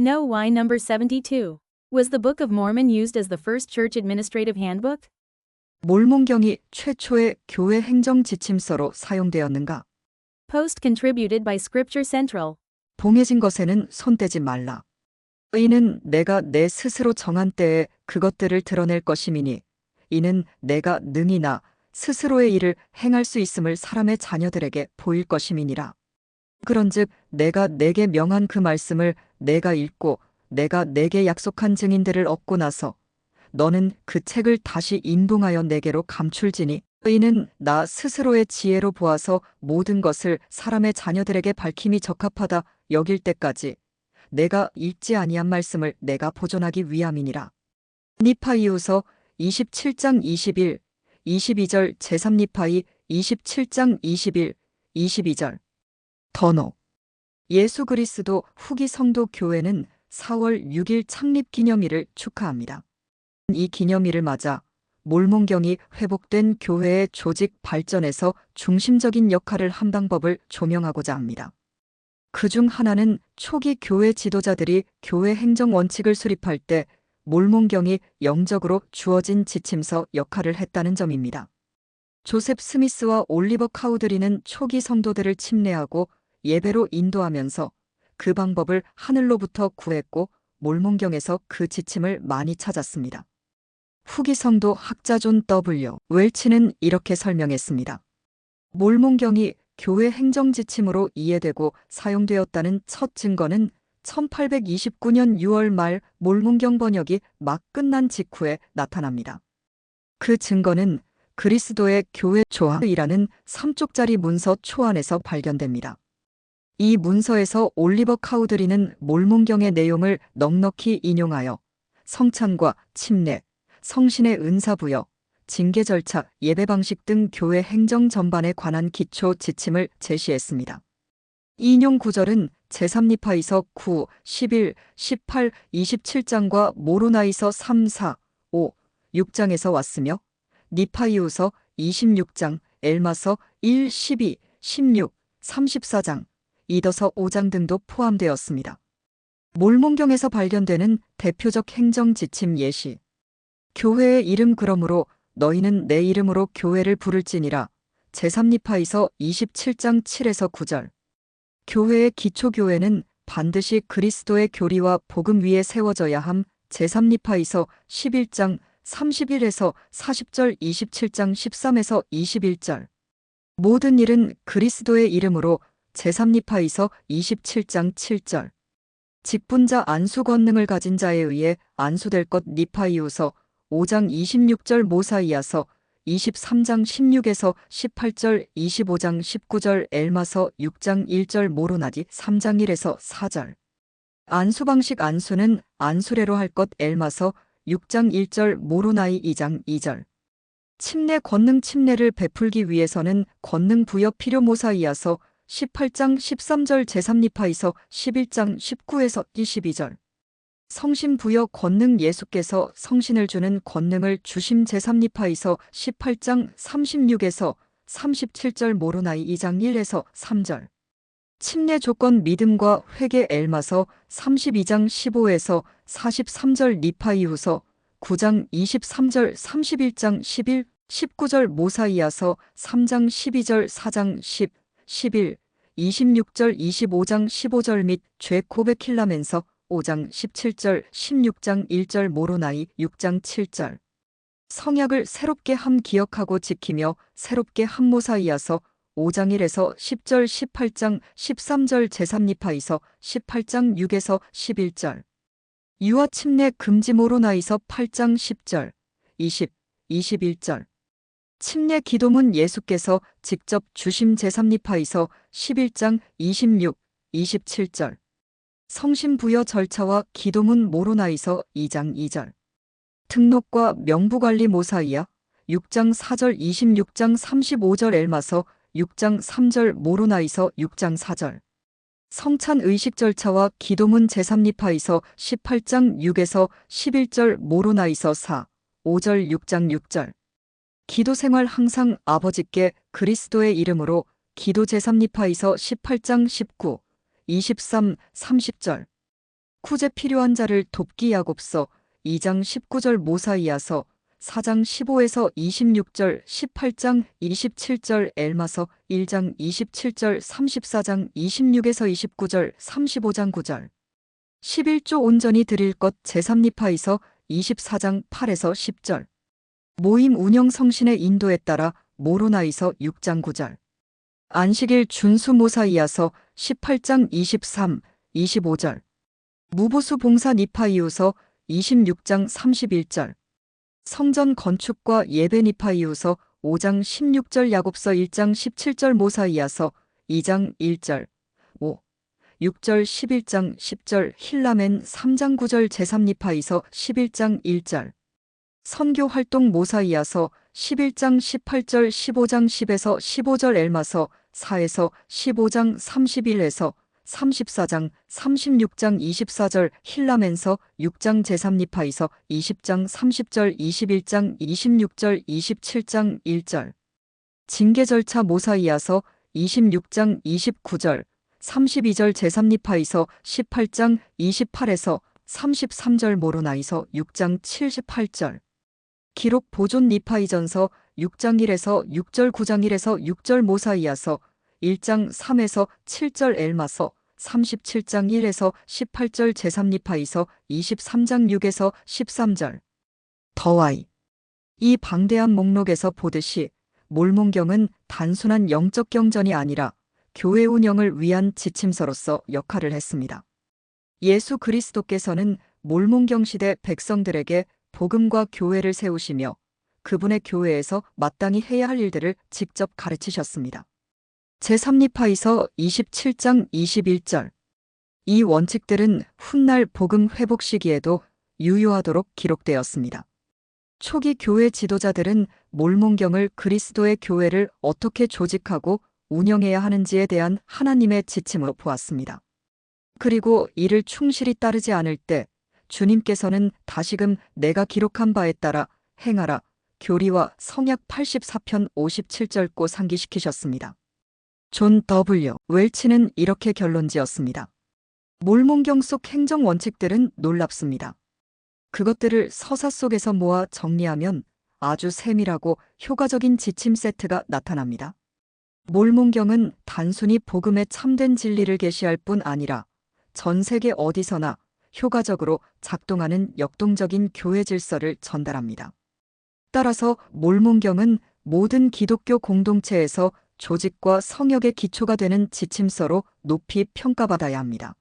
No. Why number 72? Was the Book of Mormon used as the first church administrative handbook? 몰몬경이 최초의 교회 행정 지침서로 사용되었는가? Post contributed by Scripture Central. 봉해진 것에는 손대지 말라. 이는 내가 내 스스로 정한 때에 그것들을 드러낼 것임이니 이는 내가 능이나 스스로의 일을 행할 수 있음을 사람의 자녀들에게 보일 것임이니라. 그런즉 내가 내게 명한 그 말씀을 내가 읽고 내가 내게 약속한 증인들을 얻고 나서 너는 그 책을 다시 인봉하여 내게로 감출지니 이는 나 스스로의 지혜로 보아서 모든 것을 사람의 자녀들에게 밝힘이 적합하다 여길 때까지 내가 읽지 아니한 말씀을 내가 보존하기 위함이니라. 니파이우서 27장 21, 22절 제3니파이 27장 21, 22절 더노 예수 그리스도 후기 성도 교회는 4월 6일 창립 기념일을 축하합니다. 이 기념일을 맞아 몰몬경이 회복된 교회의 조직 발전에서 중심적인 역할을 한 방법을 조명하고자 합니다. 그 중 하나는 초기 교회 지도자들이 교회 행정 원칙을 수립할 때 몰몬경이 영적으로 주어진 지침서 역할을 했다는 점입니다. 조셉 스미스와 올리버 카우드리는 초기 성도들을 침례하고 예배로 인도하면서 그 방법을 하늘로부터 구했고 몰몬경에서 그 지침을 많이 찾았습니다. 후기 성도 학자 존 W. 웰치는 이렇게 설명했습니다. 몰몬경이 교회 행정 지침으로 이해되고 사용되었다는 첫 증거는 1829년 6월 말 몰몬경 번역이 막 끝난 직후에 나타납니다. 그 증거는 그리스도의 교회 조합이라는 3쪽짜리 문서 초안에서 발견됩니다. 이 문서에서 올리버 카우드리는 몰몬경의 내용을 넉넉히 인용하여 성찬과 침례, 성신의 은사부여, 징계 절차, 예배 방식 등 교회 행정 전반에 관한 기초 지침을 제시했습니다. 인용 구절은 제3니파이서 9, 11, 18, 27장과 모로나이서 3, 4, 5, 6장에서 왔으며 니파이우서 26장, 엘마서 1, 12, 16, 34장, 이더서 5장 등도 포함되었습니다. 몰몬경에서 발견되는 대표적 행정 지침 예시. 교회의 이름 그러므로 너희는 내 이름으로 교회를 부를지니라. 제3니파이서 27장 7에서 9절. 교회의 기초교회는 반드시 그리스도의 교리와 복음 위에 세워져야 함. 제3니파이서 11장 31에서 40절 27장 13에서 21절. 모든 일은 그리스도의 이름으로 제3니파이서 27장 7절. 직분자 안수 권능을 가진 자에 의해 안수될 것 니파이우서 5장 26절 모사이아서 23장 16에서 18절 25장 19절 엘마서 6장 1절 모로나디 3장 1에서 4절. 안수 방식 안수는 안수례로 할 것 엘마서 6장 1절 모로나이 2장 2절. 침례 권능 침례를 베풀기 위해서는 권능 부여 필요 모사이아서 18장 13절 제3니파이서 11장 19에서 22절. 성신 부여 권능 예수께서 성신을 주는 권능을 주심 제3니파이서 18장 36에서 37절 모로나이 2장 1에서 3절. 침례 조건 믿음과 회개 엘마서 32장 15에서 43절 니파이후서 9장 23절 31장 11, 19절 모사이아서 3장 12절 4장 10, 11, 26절 25장 15절 및 죄 고백힐라면서 5장 17절 16장 1절 모로나이 6장 7절. 성약을 새롭게 함 기억하고 지키며 새롭게 함 모사이아서 5장 1에서 10절 18장 13절 제3니파이서 18장 6에서 11절. 유아 침례 금지 모로나이서 8장 10절. 20, 21절 침례 기도문 예수께서 직접 주심 제3니파이서 11장 26, 27절. 성신 부여 절차와 기도문 모로나이서 2장 2절. 등록과 명부관리 모사이야 6장 4절 26장 35절 엘마서 6장 3절 모로나이서 6장 4절. 성찬 의식 절차와 기도문 제3니파이서 18장 6에서 11절 모로나이서 4, 5절 6장 6절 기도 생활 항상 아버지께 그리스도의 이름으로 기도 제3니파이서 18장 19, 23, 30절. 쿠제 필요한 자를 돕기 야곱서 2장 19절 모사이아서 4장 15에서 26절 18장 27절 엘마서 1장 27절 34장 26에서 29절 35장 9절. 11조 온전히 드릴 것 제3니파에서 24장 8에서 10절 모임 운영 성신의 인도에 따라 모로나이서 6장 9절 안식일 준수 모사이아서 18장 23, 25절 무보수 봉사 니파이우서 26장 31절 성전 건축과 예배 니파이우서 5장 16절 야곱서 1장 17절 모사이아서 2장 1절 5 6절 11장 10절 힐라멘 3장 9절 제3니파이서 11장 1절 선교 활동 모사이아서 11장 18절 15장 10에서 15절 엘마서 4에서 15장 31에서 34장 36장 24절 힐라멘서 6장 제3니파이서 20장 30절 21장 26절 27장 1절. 징계 절차 모사이아서 26장 29절 32절 제3니파이서 18장 28에서 33절 모로나이서 6장 78절 기록 보존 니파이전서 6장 1에서 6절 9장 1에서 6절 모사이아서 1장 3에서 7절 엘마서 37장 1에서 18절 제3니파이서 23장 6에서 13절 더와이 이 방대한 목록에서 보듯이 몰몬경은 단순한 영적 경전이 아니라 교회 운영을 위한 지침서로서 역할을 했습니다. 예수 그리스도께서는 몰몬경 시대 백성들에게 복음과 교회를 세우시며 그분의 교회에서 마땅히 해야 할 일들을 직접 가르치셨습니다. 제3리파이서 27장 21절 이 원칙들은 훗날 복음 회복 시기에도 유효하도록 기록되었습니다. 초기 교회 지도자들은 몰몬경을 그리스도의 교회를 어떻게 조직하고 운영해야 하는지에 대한 하나님의 지침으로 보았습니다. 그리고 이를 충실히 따르지 않을 때 주님께서는 다시금 내가 기록한 바에 따라 행하라 교리와 성약 84편 57절 고 상기시키셨습니다. 존 W. 웰치는 이렇게 결론 지었습니다. 몰몬경 속 행정 원칙들은 놀랍습니다. 그것들을 서사 속에서 모아 정리하면 아주 세밀하고 효과적인 지침 세트가 나타납니다. 몰몬경은 단순히 복음의 참된 진리를 계시할 뿐 아니라 전 세계 어디서나 효과적으로 작동하는 역동적인 교회 질서를 전달합니다. 따라서 몰몬경은 모든 기독교 공동체에서 조직과 성역의 기초가 되는 지침서로 높이 평가받아야 합니다.